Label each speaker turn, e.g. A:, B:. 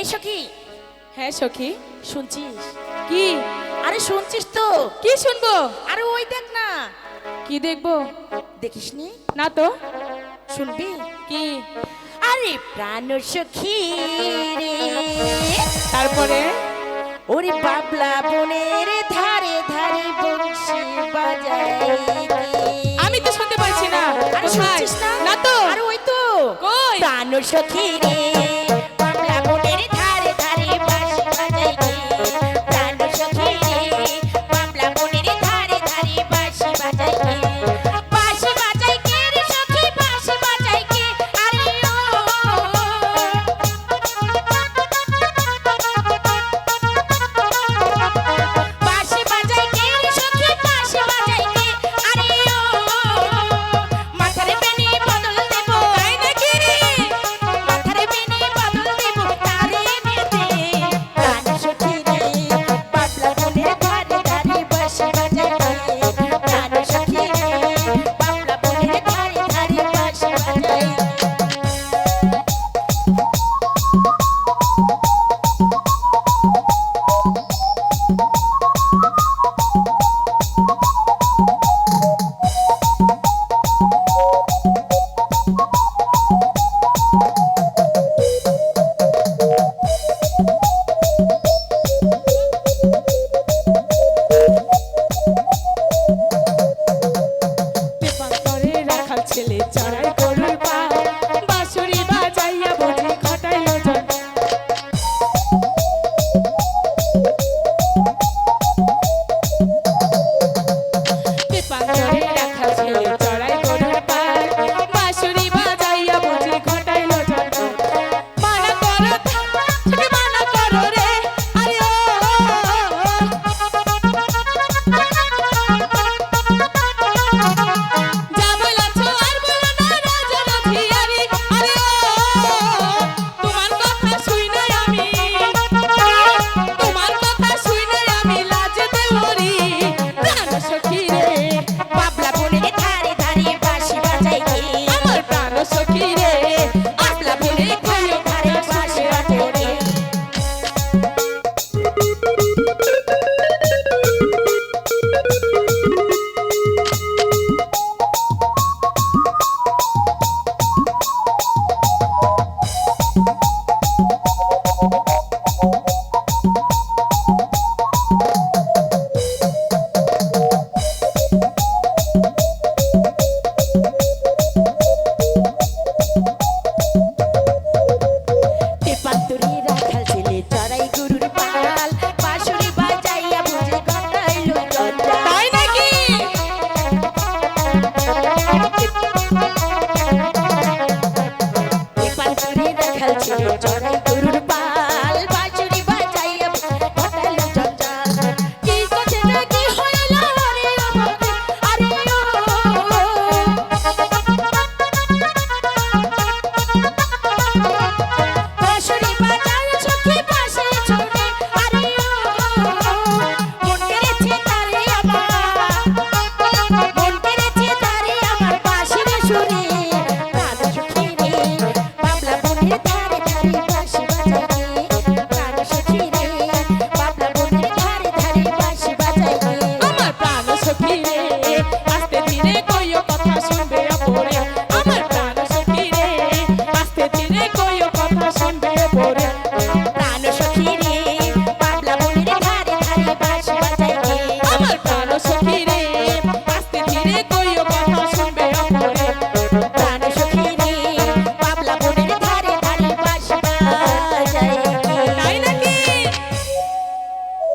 A: এই সখি।
B: হ্যাঁ সখি
A: শুনছিস?
B: কি?
A: আরে শুনছিস তো।
B: কি শুনব?
A: আরে ওই দেখ না।
B: কি দেখব?
A: দেখিসনি? না
B: তো।
A: শুনবি?
B: কি?
A: আরে প্রাণ সখী রে।
B: তারপরে?
A: ওরে বাবলা বনের ধারে ধারে বংশী বাজায়
B: আমি তো শুনতে পারছি না।
A: আরে শুনছিস না?
B: না তো।
A: আরে ওই তো।
B: কই?
A: প্রাণ সখী রে। চরণ তরুণ